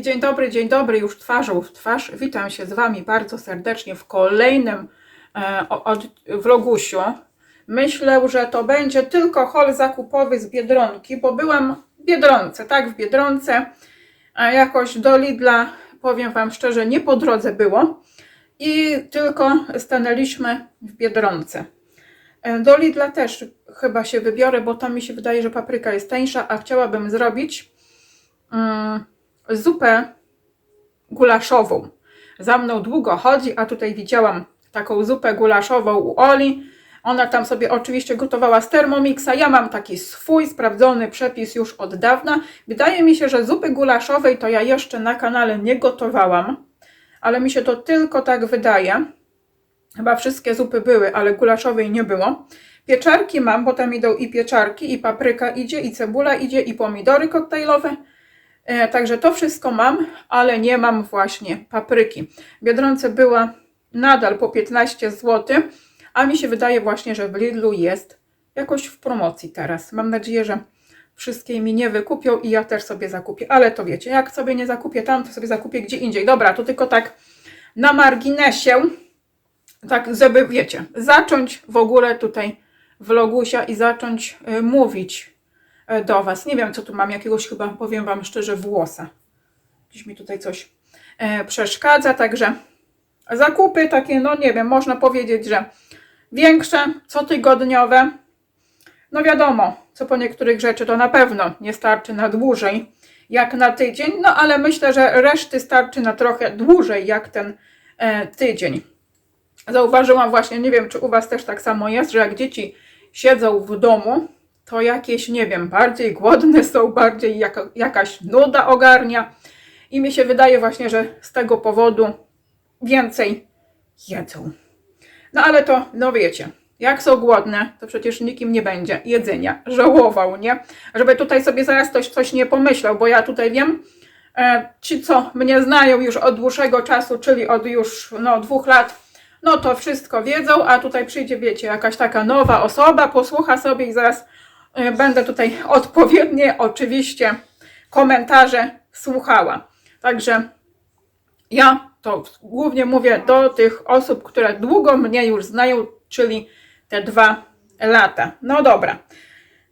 I dzień dobry, dzień dobry, już twarzą w twarz. Witam się z Wami bardzo serdecznie w kolejnym e, od, vlogusiu. Myślę, że to będzie tylko hol zakupowy z Biedronki, bo byłam w Biedronce, tak, w Biedronce. A jakoś do Lidla, powiem Wam szczerze, nie po drodze było. I tylko stanęliśmy w Biedronce. E, Do Lidla też chyba się wybiorę, bo tam mi się wydaje, że papryka jest tańsza, a chciałabym zrobić mm, zupę gulaszową. Za mną długo chodzi, a tutaj widziałam taką zupę gulaszową u Oli. Ona tam sobie oczywiście gotowała z Thermomixa. Ja mam taki swój sprawdzony przepis już od dawna. Wydaje mi się, że zupy gulaszowej to ja jeszcze na kanale nie gotowałam, ale mi się to tylko tak wydaje. Chyba wszystkie zupy były, ale gulaszowej nie było. Pieczarki mam, bo tam idą i pieczarki, i papryka idzie, i cebula idzie, i pomidory koktajlowe. E, Także to wszystko mam, ale nie mam właśnie papryki. Biedronce była nadal po 15 zł, a mi się wydaje właśnie, że w Lidlu jest jakoś w promocji teraz. Mam nadzieję, że wszystkie mi nie wykupią i ja też sobie zakupię. Ale to wiecie, jak sobie nie zakupię tam, to sobie zakupię gdzie indziej. Dobra, to tylko tak na marginesie, tak żeby wiecie, zacząć w ogóle tutaj vlogusia i zacząć y, mówić e, do Was. Nie wiem, co tu mam, jakiegoś chyba, powiem Wam szczerze, włosa. Gdzieś mi tutaj coś e, przeszkadza, także zakupy takie, no nie wiem, można powiedzieć, że większe, cotygodniowe. No wiadomo, co po niektórych rzeczy to na pewno nie starczy na dłużej, jak na tydzień, no ale myślę, że reszty starczy na trochę dłużej, jak ten e, tydzień. Zauważyłam właśnie, nie wiem, czy u Was też tak samo jest, że jak dzieci siedzą w domu, to jakieś, nie wiem, bardziej głodne są, bardziej jaka, jakaś nuda ogarnia. I mi się wydaje właśnie, że z tego powodu więcej jedzą. No ale to, no wiecie, jak są głodne, to przecież nikim nie będzie jedzenia żałował, nie? Żeby tutaj sobie zaraz ktoś coś nie pomyślał, bo ja tutaj wiem, e, ci co mnie znają już od dłuższego czasu, czyli od już no, dwóch lat, no to wszystko wiedzą, a tutaj przyjdzie, wiecie, jakaś taka nowa osoba, posłucha sobie i zaraz e, będę tutaj odpowiednie oczywiście komentarze słuchała. Także ja to głównie mówię do tych osób, które długo mnie już znają, czyli te dwa lata. No dobra.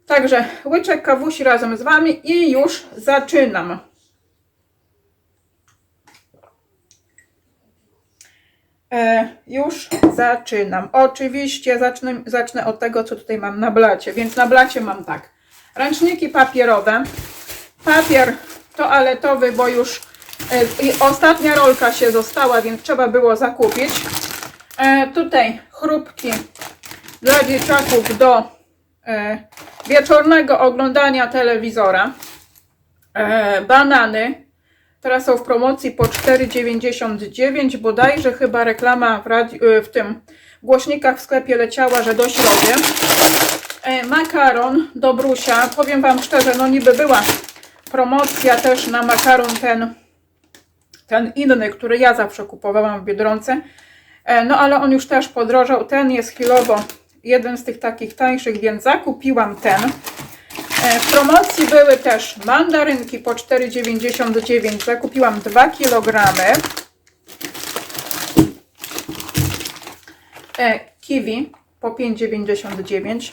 Także łyczek kawusi razem z Wami i już zaczynam. E, już zaczynam. Oczywiście zacznę, zacznę od tego, co tutaj mam na blacie. Więc na blacie mam tak. Ręczniki papierowe. Papier toaletowy, bo już e, ostatnia rolka się została, więc trzeba było zakupić. E, tutaj chrupki dla dzieciaków do e, wieczornego oglądania telewizora. E, banany. Teraz są w promocji po 4,99. Bodajże chyba reklama w, radi- e, w tym głośnikach w sklepie leciała, że do środy. E, makaron do brusia. Powiem Wam szczerze, no niby była promocja też na makaron ten, ten inny, który ja zawsze kupowałam w Biedronce. E, No ale on już też podrożał. Ten jest chwilowo jeden z tych takich tańszych, więc zakupiłam ten. E, W promocji były też mandarynki po 4,99. Zakupiłam 2 kg. E, Kiwi po 5,99.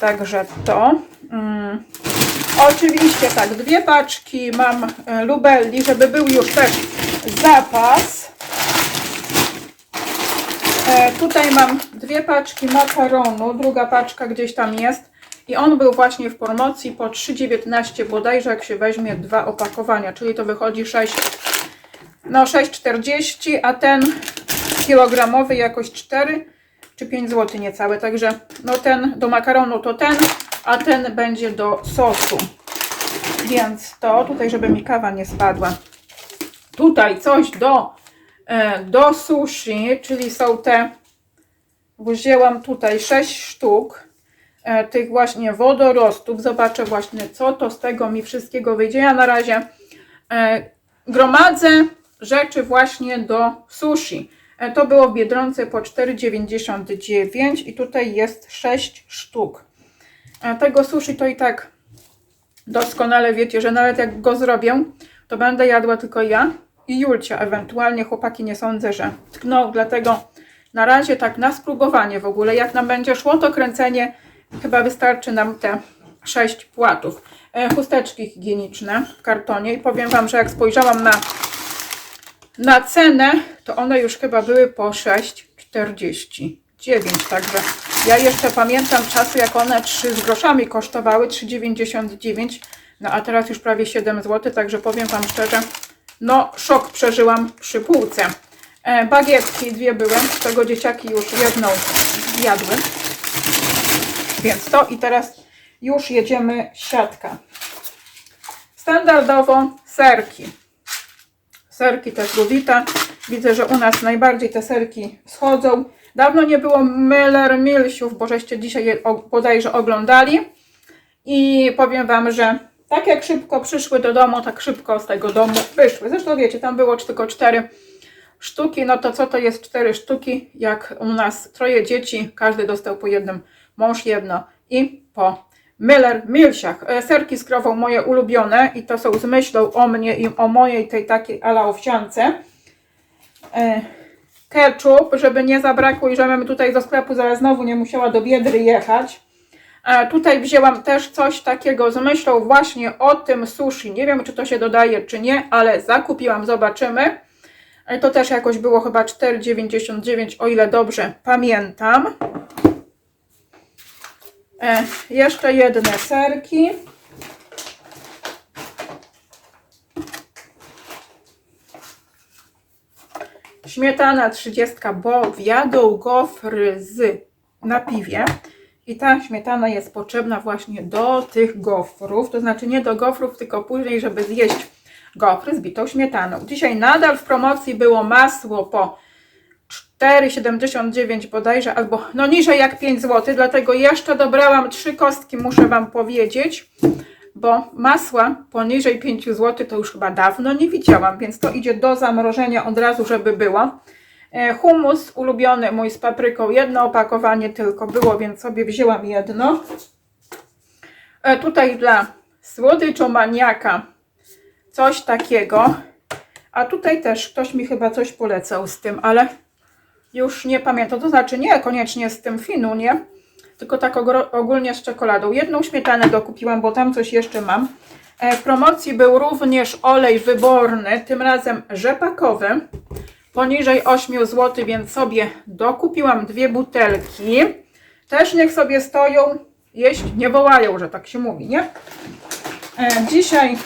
Także to. Mm. Oczywiście tak, dwie paczki mam e, lubelli, żeby był już też zapas. Tutaj mam dwie paczki makaronu, druga paczka gdzieś tam jest. I on był właśnie w promocji po 3,19 bodajże, jak się weźmie dwa opakowania, czyli to wychodzi 6, no 6,40, a ten kilogramowy jakoś 4 czy 5 zł niecałe. Także no ten do makaronu to ten, a ten będzie do sosu. Więc to tutaj, żeby mi kawa nie spadła. Tutaj coś do, e, do sushi, czyli są te, wzięłam tutaj 6 sztuk tych właśnie wodorostów. Zobaczę właśnie, co to z tego mi wszystkiego wyjdzie. Ja na razie e, gromadzę rzeczy właśnie do sushi. E, To było w Biedronce po 4,99 i tutaj jest 6 sztuk. E, Tego sushi to i tak doskonale wiecie, że nawet jak go zrobię, to będę jadła tylko ja i Julcia. Ewentualnie chłopaki nie sądzę, że tkną, dlatego na razie tak na spróbowanie w ogóle. Jak nam będzie szło to kręcenie, chyba wystarczy nam te 6 płatów. E, chusteczki higieniczne w kartonie i powiem Wam, że jak spojrzałam na, na cenę, to one już chyba były po 6,49. Także ja jeszcze pamiętam czasy, jak one 3 z groszami kosztowały 3,99. No a teraz już prawie 7 zł, także powiem Wam szczerze, no szok przeżyłam przy półce. E, bagietki dwie były, z czego dzieciaki już jedną zjadły. Więc to i teraz już jedziemy siatka. Standardowo serki. Serki te fruwita. Widzę, że u nas najbardziej te serki schodzą. Dawno nie było Miller Milsiów, bo żeście dzisiaj je bodajże oglądali. I powiem Wam, że tak jak szybko przyszły do domu, tak szybko z tego domu wyszły. Zresztą wiecie, tam było tylko cztery sztuki. No to co to jest cztery sztuki? Jak u nas troje dzieci, każdy dostał po jednym, mąż jedno i po Miller Milsiach. E, Serki z krową moje ulubione i to są z myślą o mnie i o mojej tej takiej ala owsiance. E, Ketchup, żeby nie zabrakło i żebym tutaj do sklepu zaraz znowu nie musiała do Biedry jechać. E, Tutaj wzięłam też coś takiego z myślą właśnie o tym sushi. Nie wiem, czy to się dodaje, czy nie, ale zakupiłam, zobaczymy. To też jakoś było chyba 4,99, o ile dobrze pamiętam. E, jeszcze jedne serki. Śmietana 30, bo wjadą gofry z napiwie. I ta śmietana jest potrzebna właśnie do tych gofrów. To znaczy nie do gofrów, tylko później, żeby zjeść gofry z bitą śmietaną. Dzisiaj nadal w promocji było masło po 4,79 bodajże, albo no niżej jak 5 zł, dlatego jeszcze dobrałam trzy kostki, muszę Wam powiedzieć, bo masła poniżej 5 zł to już chyba dawno nie widziałam, więc to idzie do zamrożenia od razu, żeby było. E, Humus ulubiony mój z papryką, jedno opakowanie tylko było, więc sobie wzięłam jedno. E, Tutaj dla słodyczomaniaka coś takiego, a tutaj też ktoś mi chyba coś polecał z tym, ale już nie pamiętam, to znaczy nie koniecznie z tym finu, nie? Tylko tak ogólnie z czekoladą. Jedną śmietanę dokupiłam, bo tam coś jeszcze mam. E, W promocji był również olej wyborny, tym razem rzepakowy, poniżej 8 zł, więc sobie dokupiłam dwie butelki. Też niech sobie stoją, jeść nie wołają, że tak się mówi, nie? E, Dzisiaj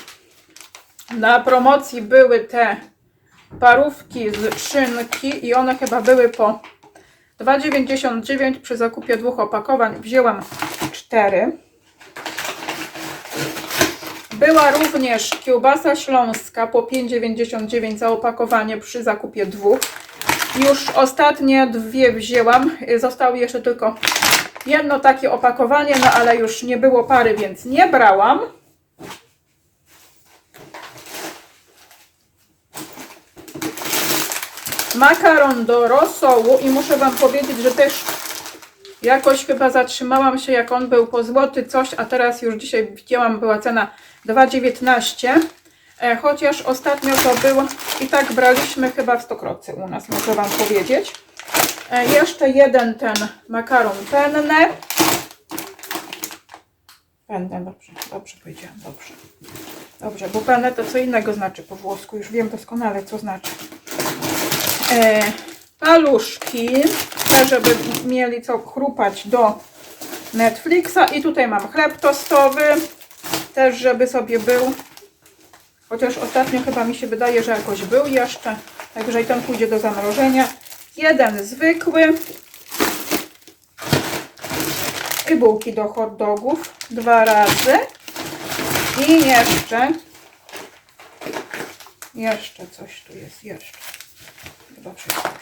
na promocji były te parówki z szynki i one chyba były po 2,99 przy zakupie dwóch opakowań wzięłam 4. Była również kiełbasa śląska po 5,99 za opakowanie przy zakupie dwóch. Już ostatnie dwie wzięłam. Zostało jeszcze tylko jedno takie opakowanie, no ale już nie było pary, więc nie brałam. Makaron do rosołu i muszę Wam powiedzieć, że też jakoś chyba zatrzymałam się jak on był po złoty coś, a teraz już dzisiaj widziałam była cena 2,19 e, chociaż ostatnio to było i tak braliśmy chyba w Stokrocy u nas, muszę Wam powiedzieć. E, jeszcze jeden ten makaron penne. Penne, dobrze, dobrze powiedziałam, dobrze. Dobrze, bo penne to co innego znaczy po włosku, już wiem doskonale co znaczy paluszki, te, żeby mieli co chrupać do Netflixa. I tutaj mam chleb tostowy, też żeby sobie był. Chociaż ostatnio chyba mi się wydaje, że jakoś był jeszcze. Także i ten pójdzie do zamrożenia. Jeden zwykły. I bułki do hot dogów. Dwa razy. I jeszcze. Jeszcze coś tu jest. Jeszcze. Chyba.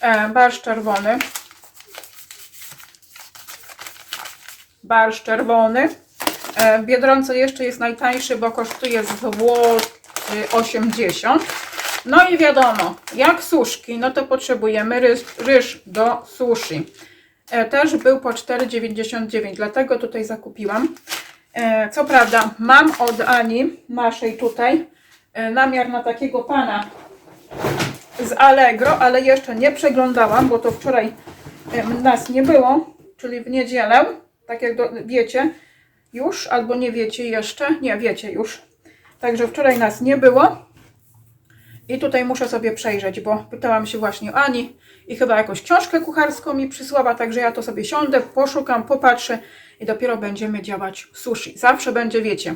E, barszcz czerwony. Barszcz czerwony. E, w Biedronce jeszcze jest najtańszy, bo kosztuje złot, 80. No i wiadomo, jak suszki, no to potrzebujemy ryż, ryż do sushi. E, też był po 4,99, dlatego tutaj zakupiłam. E, co prawda, mam od Ani, naszej tutaj, e, namiar na takiego pana z Allegro, ale jeszcze nie przeglądałam, bo to wczoraj nas nie było, czyli w niedzielę, tak jak do, wiecie już, albo nie wiecie jeszcze, nie wiecie już. Także wczoraj nas nie było i tutaj muszę sobie przejrzeć, bo pytałam się właśnie Ani i chyba jakąś książkę kucharską mi przysłała, także ja to sobie siądę, poszukam, popatrzę i dopiero będziemy działać sushi. Zawsze będzie, wiecie,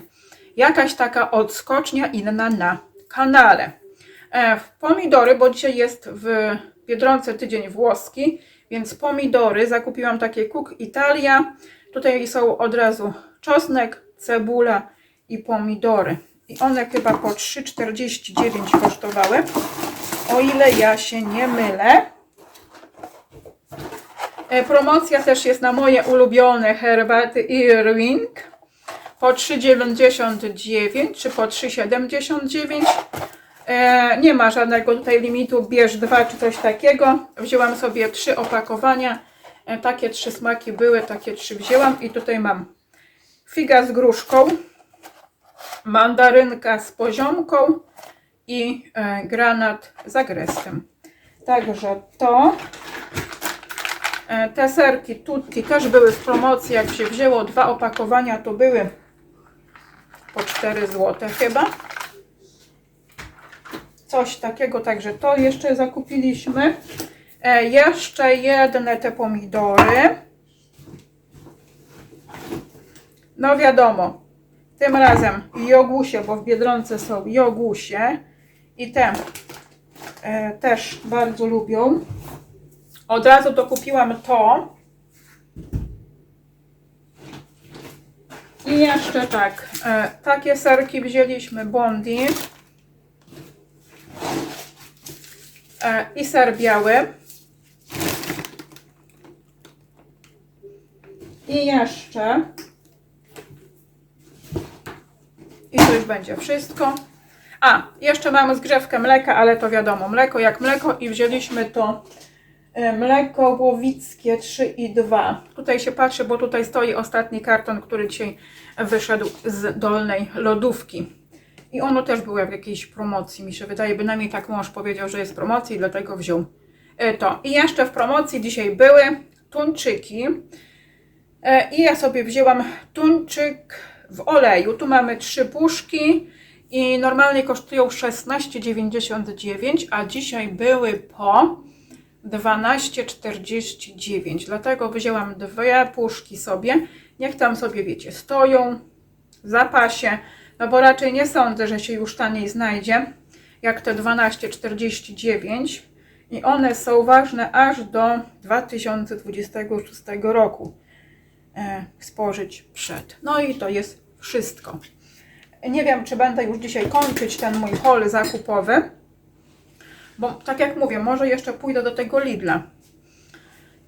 jakaś taka odskocznia inna na kanale. E, pomidory, bo dzisiaj jest w Biedronce tydzień włoski, więc pomidory zakupiłam takie Cook Italia. Tutaj są od razu czosnek, cebula i pomidory. I one chyba po 3,49 kosztowały, o ile ja się nie mylę. E, Promocja też jest na moje ulubione herbaty Irving po 3,99 czy po 3,79. E, nie ma żadnego tutaj limitu, bierz dwa czy coś takiego. Wzięłam sobie trzy opakowania. E, takie trzy smaki były, takie trzy wzięłam i tutaj mam figa z gruszką, mandarynka z poziomką i granat z agresem. Także to. E, te serki tutti też były w promocji. Jak się wzięło dwa opakowania, to były po 4 zł chyba. Coś takiego, także to jeszcze zakupiliśmy. E, jeszcze jedne te pomidory. No wiadomo, tym razem jogusie, bo w Biedronce są jogusie i te e, też bardzo lubią. Od razu to kupiłam to. I jeszcze tak, e, takie serki wzięliśmy Bondi e, i ser biały. I jeszcze i to już będzie wszystko. A, jeszcze mamy zgrzewkę mleka, ale to wiadomo, mleko jak mleko i wzięliśmy to mleko łowickie 3 i 2. Tutaj się patrzę, bo tutaj stoi ostatni karton, który dzisiaj wyszedł z dolnej lodówki. I ono też było w jakiejś promocji, mi się wydaje, bynajmniej tak mąż powiedział, że jest promocji, dlatego wziął e, to. I jeszcze w promocji dzisiaj były tuńczyki. E, I ja sobie wzięłam tuńczyk w oleju. Tu mamy trzy puszki i normalnie kosztują 16,99, a dzisiaj były po 12,49. Dlatego wzięłam dwie puszki sobie. Niech tam sobie, wiecie, stoją w zapasie, no bo raczej nie sądzę, że się już taniej znajdzie, jak te 12,49. I one są ważne aż do 2026 roku e, spożyć przed. No i to jest wszystko. Nie wiem, czy będę już dzisiaj kończyć ten mój haul zakupowy, bo tak jak mówię, może jeszcze pójdę do tego Lidla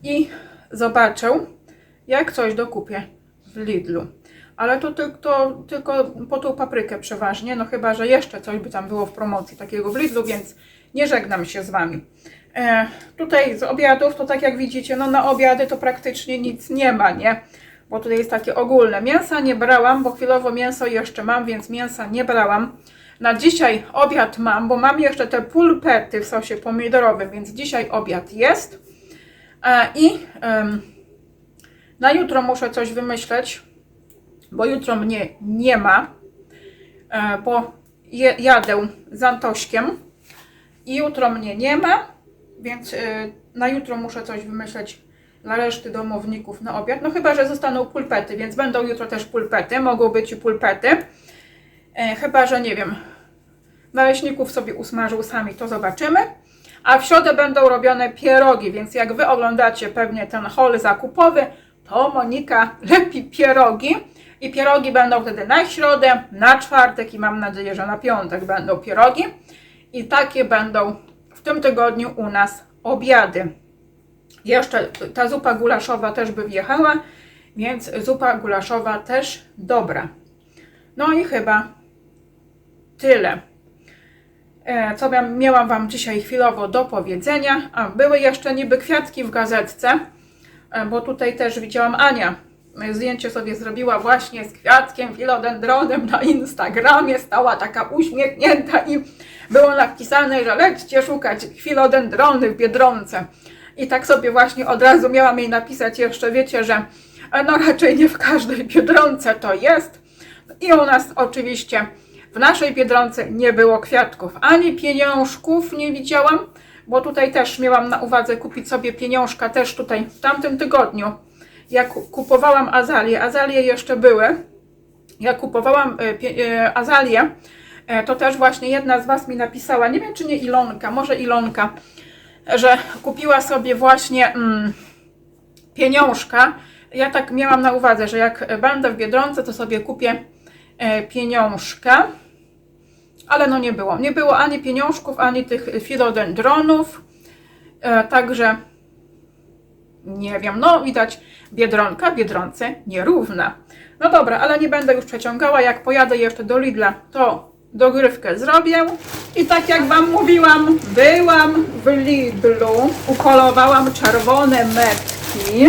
i zobaczę, jak coś dokupię w Lidlu. Ale to tylko, tylko po tą paprykę przeważnie, no chyba, że jeszcze coś by tam było w promocji takiego w Lidlu, więc nie żegnam się z Wami. E, tutaj z obiadów, to tak jak widzicie, no na obiady to praktycznie nic nie ma, nie? Bo tutaj jest takie ogólne. Mięsa nie brałam, bo chwilowo mięso jeszcze mam, więc mięsa nie brałam. Na dzisiaj obiad mam, bo mam jeszcze te pulpety w sosie pomidorowym, więc dzisiaj obiad jest. E, I na jutro muszę coś wymyśleć, bo jutro mnie nie ma, e, bo jadę z Antośkiem i jutro mnie nie ma, więc e, na jutro muszę coś wymyśleć dla reszty domowników na obiad. No chyba, że zostaną pulpety, więc będą jutro też pulpety, mogą być i pulpety. E, chyba, że nie wiem, naleśników sobie usmażył sami, to zobaczymy. A w środę będą robione pierogi, więc jak Wy oglądacie pewnie ten haul zakupowy, to Monika lepi pierogi. I pierogi będą wtedy na środę, na czwartek i mam nadzieję, że na piątek będą pierogi. I takie będą w tym tygodniu u nas obiady. Jeszcze ta zupa gulaszowa też by wjechała, więc zupa gulaszowa też dobra. No i chyba tyle. E, Co miałam, Wam dzisiaj chwilowo do powiedzenia? A, były jeszcze niby kwiatki w gazetce, e, bo tutaj też widziałam Ania. Zdjęcie sobie zrobiła właśnie z kwiatkiem, filodendronem na Instagramie. Stała taka uśmiechnięta i było napisane, że lećcie szukać filodendrony w Biedronce. I tak sobie właśnie od razu miałam jej napisać jeszcze, wiecie, że e, no raczej nie w każdej Biedronce to jest. I u nas oczywiście w naszej Biedronce nie było kwiatków, ani pieniążków nie widziałam, bo tutaj też miałam na uwadze kupić sobie pieniążka też tutaj w tamtym tygodniu. Jak kupowałam azalie, azalie jeszcze były, jak kupowałam e, e, azalię, e, to też właśnie jedna z Was mi napisała, nie wiem czy nie Ilonka, może Ilonka, że kupiła sobie właśnie mm, pieniążka. Ja tak miałam na uwadze, że jak będę w Biedronce, to sobie kupię pieniążka. Ale no nie było. Nie było ani pieniążków, ani tych filodendronów. E, także nie wiem, no widać Biedronka Biedronce nierówna. No dobra, ale nie będę już przeciągała. Jak pojadę jeszcze do Lidla, to dogrywkę zrobię. I tak jak Wam mówiłam, byłam w Lidlu, ukolowałam czerwone metki.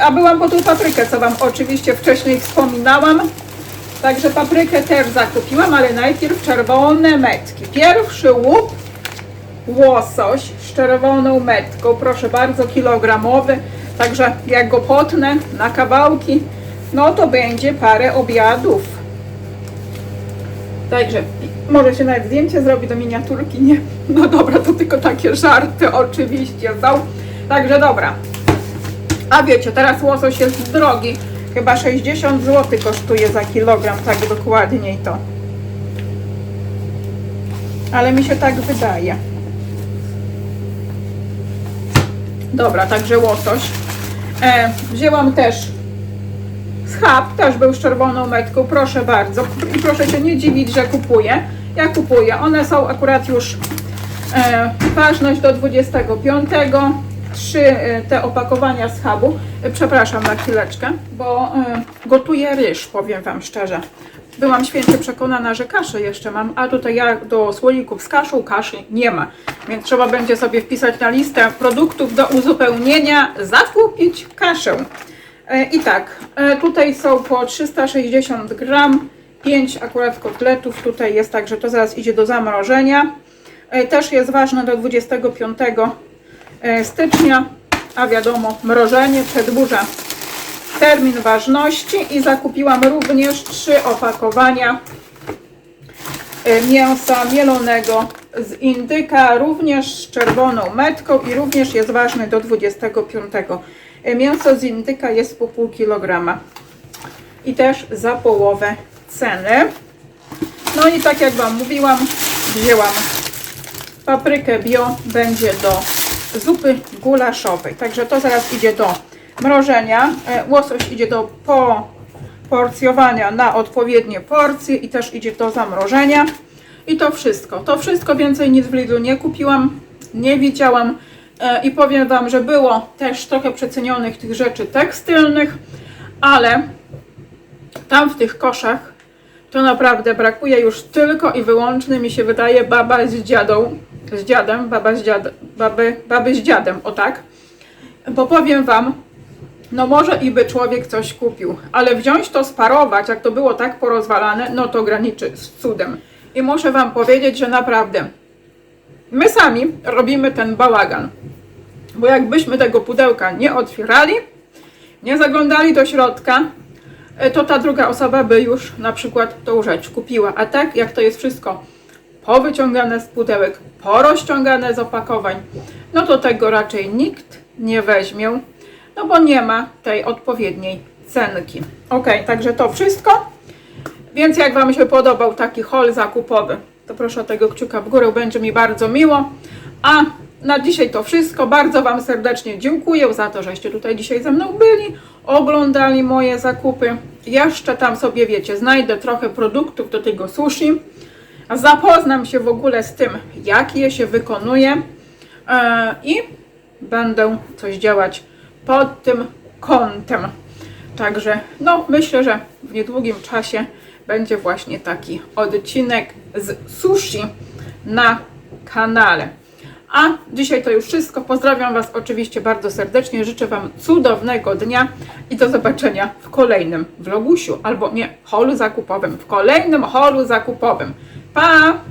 A byłam po tą paprykę, co Wam oczywiście wcześniej wspominałam. Także paprykę też zakupiłam, ale najpierw czerwone metki. Pierwszy łup łosoś z czerwoną metką, proszę bardzo, kilogramowy. Także jak go potnę na kawałki, no to będzie parę obiadów. Także może się nawet zdjęcie zrobi do miniaturki, nie? No dobra, to tylko takie żarty oczywiście są. Także dobra. A wiecie, teraz łosoś jest drogi. Chyba 60 zł kosztuje za kilogram, tak dokładniej to. Ale mi się tak wydaje. Dobra, także łosoś. E, wzięłam też schab, też był z czerwoną metką, proszę bardzo. I proszę się nie dziwić, że kupuję. Ja kupuję. One są akurat już e, ważność do 25. Trzy e, te opakowania schabu. E, przepraszam na chwileczkę, bo e, gotuję ryż, powiem Wam szczerze. Byłam święcie przekonana, że kaszę jeszcze mam, a tutaj ja do słoików z kaszą kaszy nie ma. Więc trzeba będzie sobie wpisać na listę produktów do uzupełnienia, zakupić kaszę. I tak, tutaj są po 360 gram, 5 akurat kotletów, tutaj jest tak, że to zaraz idzie do zamrożenia. Też jest ważne do 25 e, stycznia, a wiadomo, mrożenie przedłuża termin ważności i zakupiłam również trzy opakowania e, mięsa mielonego z indyka, również z czerwoną metką i również jest ważny do 25. E, Mięso z indyka jest po pół kilograma i też za połowę ceny. No i tak jak Wam mówiłam, wzięłam paprykę bio, będzie do zupy gulaszowej. Także to zaraz idzie do mrożenia. E, Łosoś idzie do poporcjowania na odpowiednie porcje i też idzie do zamrożenia. I to wszystko. To wszystko więcej nic w Lidlu nie kupiłam, nie widziałam. E, I powiem Wam, że było też trochę przecenionych tych rzeczy tekstylnych, ale tam w tych koszach to naprawdę brakuje już tylko i wyłącznie, mi się wydaje, baba z dziadą, z dziadem, baba z dziad, baby, baby z dziadem, o tak. Bo powiem Wam, no może i by człowiek coś kupił, ale wziąć to, sparować, jak to było tak porozwalane, no to graniczy z cudem. I muszę Wam powiedzieć, że naprawdę my sami robimy ten bałagan. Bo jakbyśmy tego pudełka nie otwierali, nie zaglądali do środka, e, to ta druga osoba by już na przykład tą rzecz kupiła. A tak jak to jest wszystko powyciągane z pudełek, porozciągane z opakowań, no to tego raczej nikt nie weźmie, no bo nie ma tej odpowiedniej cenki. Ok, także to wszystko. Więc jak Wam się podobał taki haul zakupowy, to proszę o tego kciuka w górę, będzie mi bardzo miło. A na dzisiaj to wszystko. Bardzo Wam serdecznie dziękuję za to, żeście tutaj dzisiaj ze mną byli, oglądali moje zakupy. Jeszcze tam sobie, wiecie, znajdę trochę produktów do tego sushi. Zapoznam się w ogóle z tym, jak je się wykonuje e, i będę coś działać pod tym kątem. Także no, myślę, że w niedługim czasie będzie właśnie taki odcinek z sushi. na kanale. A dzisiaj to już wszystko. Pozdrawiam Was oczywiście bardzo serdecznie. Życzę Wam cudownego dnia i do zobaczenia w kolejnym vlogusiu albo nie, holu zakupowym. W kolejnym holu zakupowym. 爸